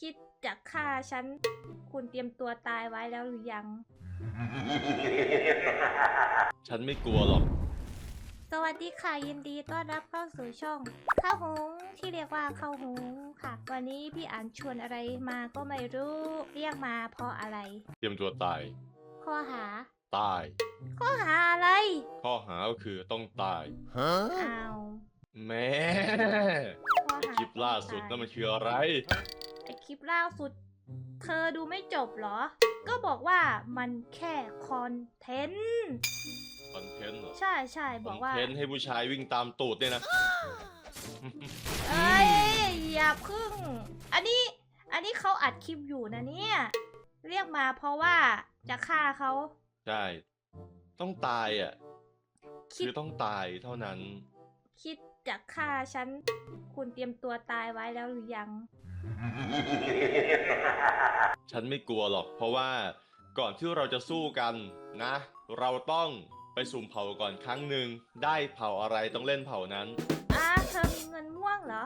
คิดจะฆ่าฉัน คุณเตรียมตัวตายไว้แล้วหรือยัง ฉันไม่กลัวหรอก สวัสดีค่ะยินดีต้อนรับเข้าสู่ช่องข้าวหงที่เรียกว่าข้าวหงค่ะ วันนี้พี่อ่านชวนอะไรมาก็ไม่รู้ เรียกมาเพราะอะไร เตรียมตัวตาย ข้อหา ตาย ข้อหาอะไร ข้อหาก็คือต้องตาย อ้าวแม่ ข้อไอ้หาคลิปล่าสุดนั่นมันคืออะไรไอ คลิปล่าสุด เธอดูไม่จบเหรอ ก็บอกว่ามันแค่คอนเทนต์ คอนเทนต์เหรอใช่ใช่คบออนกว่า เทนต์ให้ผู้ชายวิ่งตามตูดเนี่ยนะ เอ้ยอย่าพึ่ง อันนี้ อันนี้เขาอัดคลิปอยู่นะเนี่ย เรียกมาเพราะว่าจะฆ่าเขาใช่ ต้องตายอะ คิดคือต้องตายเท่านั้น คิดจะฆ่าฉัน คุณเตรียมตัวตายไว้แล้วหรือยัง ฉันไม่กลัวหรอก เพราะว่าก่อนที่เราจะสู้กันนะ เราต้องไปสุ่มเผาก่อนครั้งหนึ่งได้เผาอะไรต้องเล่นเผานั้น อ่าเธอมีเงินม่วงเหรอ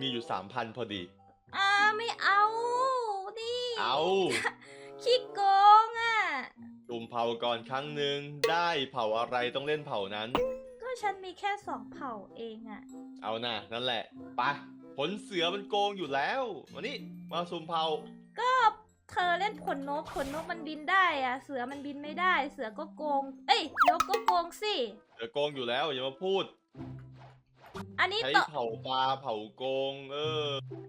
มีอยู่สามพันพอดี อ่าไม่เอานี่เอาขี้โกงอะสุ่มเผาก่อนครั้งหนึ่งได้เผาอะไรต้องเล่นเผานั้น ก็ฉันมีแค่สองเผ่าเองอะ เอานะนั่นแหละไปะผลเสือมันโกงอยู่แล้วมานี่มาสุ่มเผาก็เธอเล่นขนนกขนนกมันบินได้อะเสือมันบินไม่ได้ เสือก็โกง เอ้ยนกก็โกงสิเสือโกงอยู่แล้วอย่ามาพูด อันนี้ใช้ต่อเผาปลาเผาโกง เออ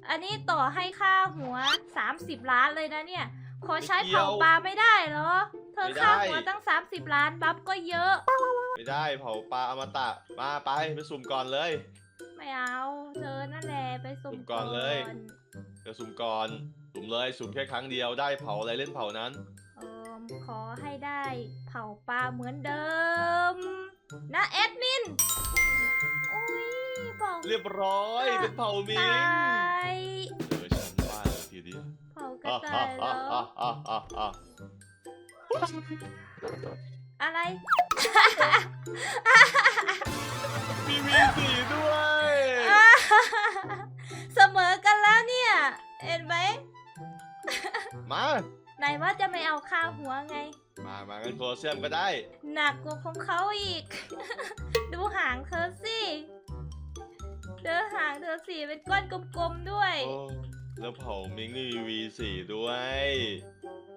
อันนี้ต่อให้ค่าหัว 30 ล้านเลยนะเนี่ย ขอใช้ไม่เกี่ยวเผาปลาไม่ได้เหรอ เธอไม่ได้ค่าหัวตั้ง 30 ล้านบัฟก็เยอะ ไม่ได้เผาปลาอมตะมาไปไปสุ่มก่อนเลย ไม่เอา เธอนั่นแหละไปสุ่มสุ่มก่อนเลย เดี๋ยวสุ่มก่อนสุ่มเลยสุ่มแค่ครั้งเดียวได้เผาอะไรเล่นเผานั้น เออขอให้ได้เผาปลาเหมือนเดิม นะแอดมินโอ้ยเผาเรียบร้อยเป็นเผามิตงายเออฉันว่าเลยทีเดียวเผากระต่ายแล้วอะอะอะ อะไร มีมีสีด้วย เสมอกันแล้วเนี่ย เห็นไหมมา ไหนว่าจะไม่เอาค่าหัวไง มามากันโคลอเซียมก็ได้ หนักกว่าของเขาอีก ดูหางเธอสิเดินหางเธอสิเป็นก้อนกลมๆด้วยโอ้ แล้วเผามิงนี่มีวีสีด้วย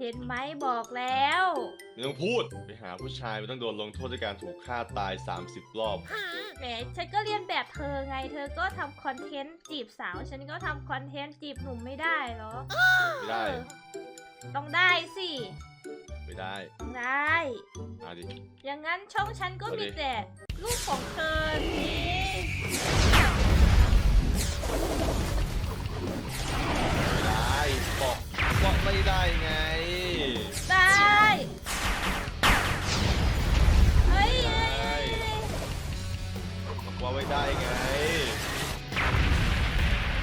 เห็นไหมบอกแล้ว ไม่ต้องพูด ไปหาผู้ชายมันต้องโดนลงโทษด้วยการถูกฆ่าตาย 30 รอบ แหมฉันก็เรียนแบบเธอไง เธอก็ทำคอนเทนต์จีบสาว ฉันก็ทำคอนเทนต์จีบหนุ่มไม่ได้เหรอ ไม่ได้เออต้องได้สิ ไม่ได้ ต้องได้ มาดิ อย่างนั้นช่องฉันก็เอาดิมีแต่รูปของเธอนี่ บอกบอกไม่ได้ไง ได้ เฮ้ยเฮ้ยเฮ้ยบอกว่าไม่ได้ไง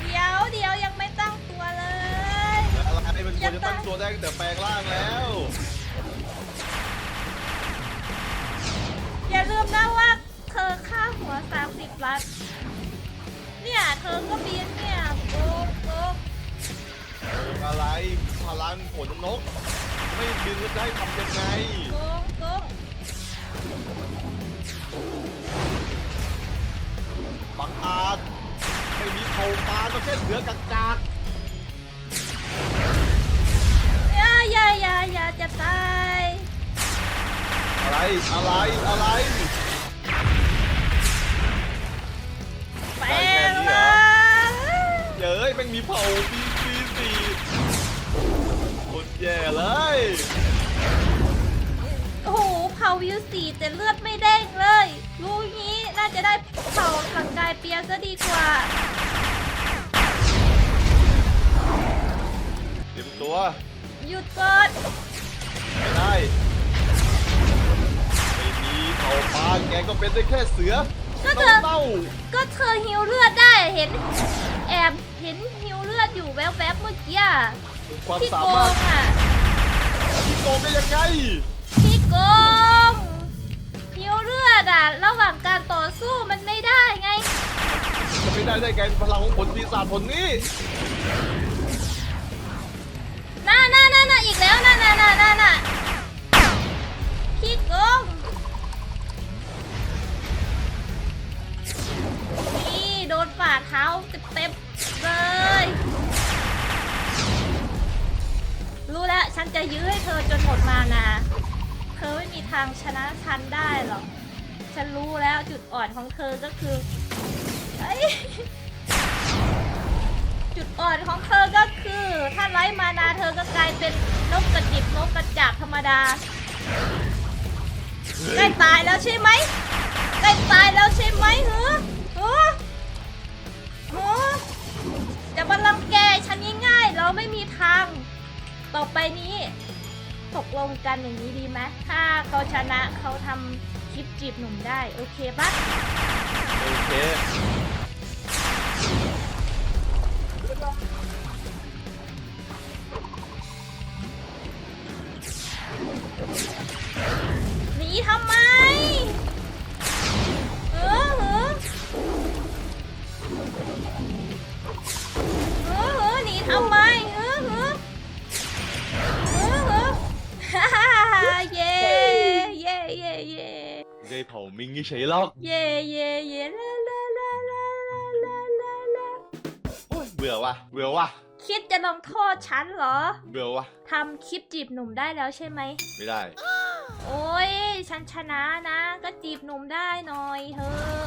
เดี๋ยวเดี๋ยวยังไม่ตั้งตัวเลย อะไรมันควรจะตั้งตัวได้ตั้งแต่แปลงร่างแล้ว อย่าลืมนะว่าเธอค่าหัว 30ล้านเนี่ย เธอก็บินเนี่ย อะไร พลังขนนก ไม่บินจะได้ทำยังไง โกงโกงบังอาจไม่มีเผ่าปลาก็แค่เสือกากาอย่าอย่าอย่าอย่าจะตายอะไร อะไร อะไร แปลงร่าง เย้ยแม่งมีเผ่าปี แย่เลยโอ้โหเผาวิวสีแต่เลือดไม่เด้งเลยรู้งี้น่าจะได้เผาสังกายเปียซะดีกว่า เตรียมตัวหยุดก่อนไม่ได้ไม่มีเผ่าปลาแกก็เป็นได้แค่เสือก็เธอเต้าก็เธอหิวเลือดได้เห็น แอบเห็นหิวเลือดอยู่แวบๆเมื่อกี้อะๆ ความพี่สาโกมารถงอะ พี่โกงได้ยังไงพี่โกงหิวเลือดอะ ระหว่างการต่อสู้มันไม่ได้ไง จะไม่ได้ได้ไงพลังของผลปีศาจผลนี้น่าน่าน่าน่าอีกแล้วน่าน่าน่าน่าน่าพี่โกง จะยื้อให้เธอจนหมดมานาเธอไม่มีทางชนะฉันได้หรอก ฉันรู้แล้วจุดอ่อนของเธอก็คือเอ้ยจุดอ่อนของเธอก็คือ ถ้าไร้มานาเธอก็กลายเป็นนกกระจิบนกกระจาบธรรมดาใกล้ตายแล้วใช่ไหมใกล้ตายแล้วใช่ไหมเหรอเหรอเหรอจะมาลังแกฉันง่ายๆเราไม่มีทาง ต่อไปนี้ตกลงกันอย่างนี้ดีไหมถ้าเขาชนะเขาทำคลิปจีบหนุ่มได้ โอเคปะโอเคหนีทำไมเออเหรอเออเหรอหนีทำไม ผามิงนี่เฉยหรอก เย่เย่เย่ลาลาลาลาลาลาลาลาโอ้ยเบื่อว่ะ เบื่อว่ะ คิดจะลงโทษฉันเหรอ เบื่อว่ะ ทำคลิปจีบหนุ่มได้แล้วใช่ไหม ไม่ได้ โอ้ยฉันชนะนะ ก็จีบหนุ่มได้หน่อยเถอะ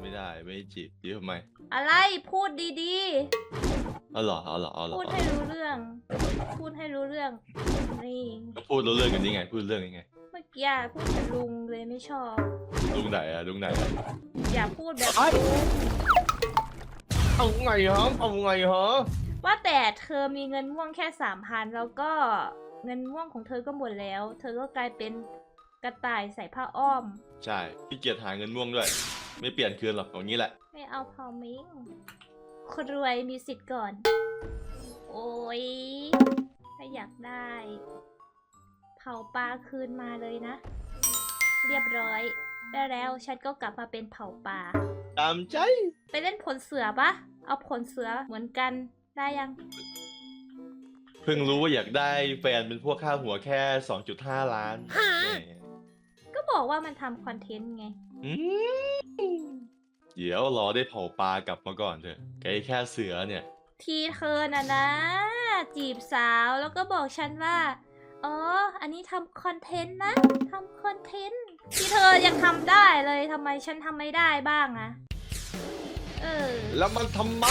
ไม่ได้ ไม่จีบจีบทำไม อะไรพูดดี เอาเหรอเอาเหรอเอาเหรๆอพูดให้รู้เรื่อง พูดให้รู้เรื่องนี่ก็พูดรู้เรื่องกันยังไง พูดเรื่องยังไง เมื่อกี้พูดกับลุงเลยไม่ชอบ ลุงไหนอะลุงไหนอะอย่าพูดแบบไอ้ลุงเอาไงฮะเอาไงฮะว่าแต่เธอมีเงินม่วงแค่สามพันแล้วก็เงินม่วงของเธอก็หมดแล้ว เธอก็กลายเป็นกระต่ายใส่ผ้าอ้อม ใช่พี่เกียรหาเงินม่วงด้วย ไม่เปลี่ยนคืนหรอกอย่างนี้แหละ ไม่เอาพอมิง คนรวยมีสิทธิ์ก่อน โอ้ยถ้าอยากได้ เผาปลาคืนมาเลยนะ เรียบร้อย ได้แล้วฉันก็กลับมาเป็นเผาปลาตามใจ ไปเล่นผลเสือปะเอาผลเสือเหมือนกันได้ยัง เพิ่งรู้ว่าอยากได้แฟนเป็นพวกค่าหัวแค่ 2.5 ล้านแหมก็บอกว่ามันทำคอนเทนต์ไง อืม เดี๋ยวรอได้เผาปลากลับมาก่อนเถอะไกแค่เสือเนี่ย ทีเธอน่ะนะ จีบสาวแล้วก็บอกฉันว่า อ๋อ อันนี้ทำคอนเทนต์นะทำคอนเทนต์ที่เธอยังทำได้เลยทำไมฉันทำไม่ได้บ้างอะเออ แล้วมันทำไม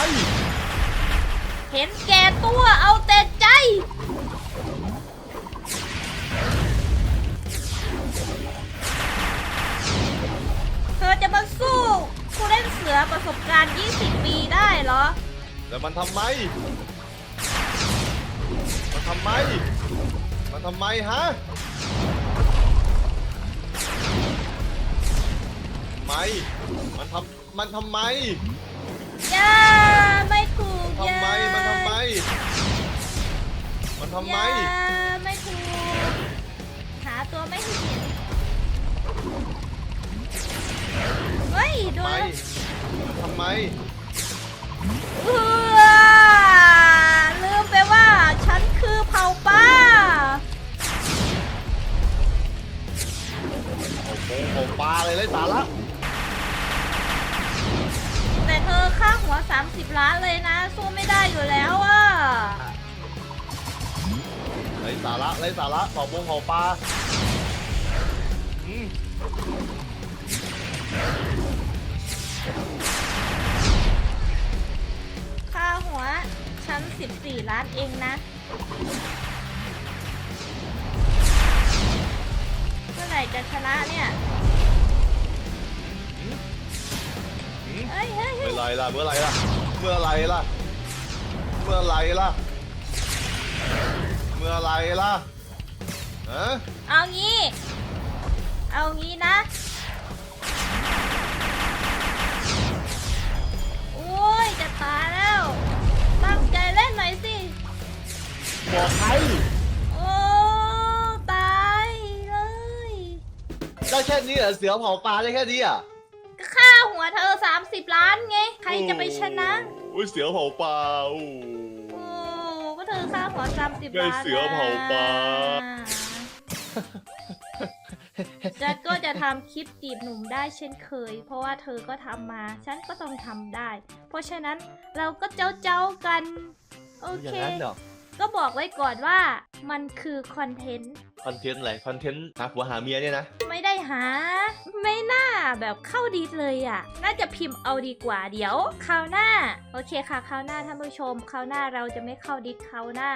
เห็นแก่ตัวเอาแต่ใจ ประสบการณ์ 20 ปีได้เหรอ แล้วมันทำไม มันทำไม มันทำไมฮะไม่มันทำมันทำไมอย่าไม่ถูกทำไมอย่ามันทำไม มันทำไมอย่าไม่ถูกหาตัวไม่เห็น เฮ้ยโดไม่นมันทำไมเอือลืมไปว่าฉันคือเผ่าป้า โอ้โหโอ้ปลาเลยเลยสาระ แต่เธอค่าหัว 30 ล้านเลยนะ สู้ไม่ได้อยู่แล้วอะไรสาระไรสาระเผาบงเผาปลาอืม ค่าหัวฉัน14 ล้านเองนะเมื่อไหร่จะชนะเนี่ยอืมเฮ้ยเฮ้ยเฮ้เมื่อยไหรล่ะ เมื่อไหรล่ะ เมื่อไหรล่ะ เมื่อไหรล่ะ เมื่อไหรล่ะฮะเอางี้ เอางี้นะ บอกใครโอ้ตายเลย ได้แค่นี้เหรอเสือเผาปลาได้แค่นี้อะก็ค่าหัวเธอ 30 ล้านไง ใครจะไปชนะ โอ้ยเสือเผาปลาโอ้โอ้ก็เธธอค่าหัวสามสิบได้บาทเสือเผาปลาจะก็จะทำคลิปจีบหนุ่มได้เช่นเคย เพราะว่าเธอก็ทำมา ฉันก็ต้องทำได้ เพราะฉะนั้นเราก็เจ้าเจ้าๆกัน โออเค ย่างนั้นเหรอ ก็บอกไว้ก่อนว่ามันคือคอนเทนต์ คอนเทนต์อะไรคอนเทนต์หาผัวหาเมียเนี่ยนะ ไม่ได้หา ไม่น่าแบบเข้าดีเลยอะ น่าจะพิมพ์เอาดีกว่าเดี๋ยวคราวหน้า โอเคค่ะคราวหน้าท่านผู้ชมคราวหน้าเราจะไม่เข้าดิสคราวหน้า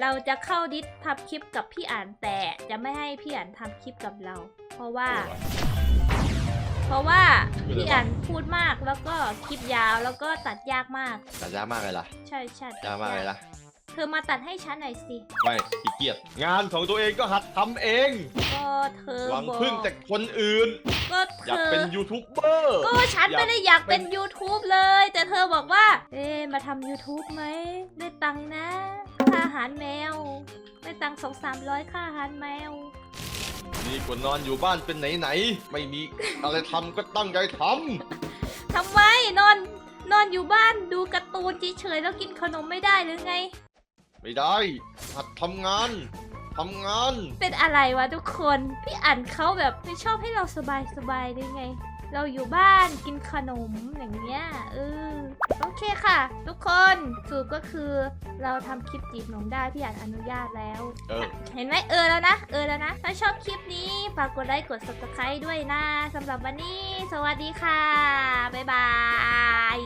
เราจะเข้าดิสทำคลิปกับพี่อ่านแต่จะไม่ให้พี่อ่านทำคลิปกับเรา เพราะว่า เพราะว่าพี่อ่านพูดมากแล้วก็คลิปยาวแล้วก็ตัดยากมาก แต่ยากมากเลยล่ะใช่ใช่ตัดยากมากเลยล่ะ เธอมาตัดให้ฉันหน่อยสิ ไม่ขี้เกียจงานของตัวเองก็หัดทำเองก็เธอหวังบอกพึ่งแต่คนอื่น ก็อเธยากอเป็นยูทูบเบอร์ ก็ฉันอยากไม่ได้อยากเป็นเป็น YouTube เลย แต่เธอบอกว่า เอ๊ะมาทำ YouTube ไหมได้ตังค์นะ ค่าอาหารแมว ได้ตังค์สองสามร้อยค่าอาหารแมวดีกว่านอนอยู่บ้านเป็นไหนไหนๆไม่มีอะไรทำก็ตั้งใจททำไมนอนนอนอยู่บ้านดูการ์ตูนเฉยๆแล้วกินขนมไม่ได้หรือไงำ ไม่ได้หัดทำงานทำงาน เป็นอะไรวะทุกคน พี่อ่านเขาแบบไม่ชอบให้เราสบายสบายๆหรือไง เราอยู่บ้านกินขนมอย่างเงี้ยเออโอเคค่ะ ทุกคนสรุปก็คือเราทำคลิปจีบหนุ่มได้พี่อ่านอนุญาตแล้ว เออ เห็นไหมเออแล้วนะ เออแล้วนะ ถ้าชอบคลิปนี้ฝากกดไลค์กด subscribe ด้วยนะสำหรับวันนี้ สวัสดีค่ะ บ๊ายบาย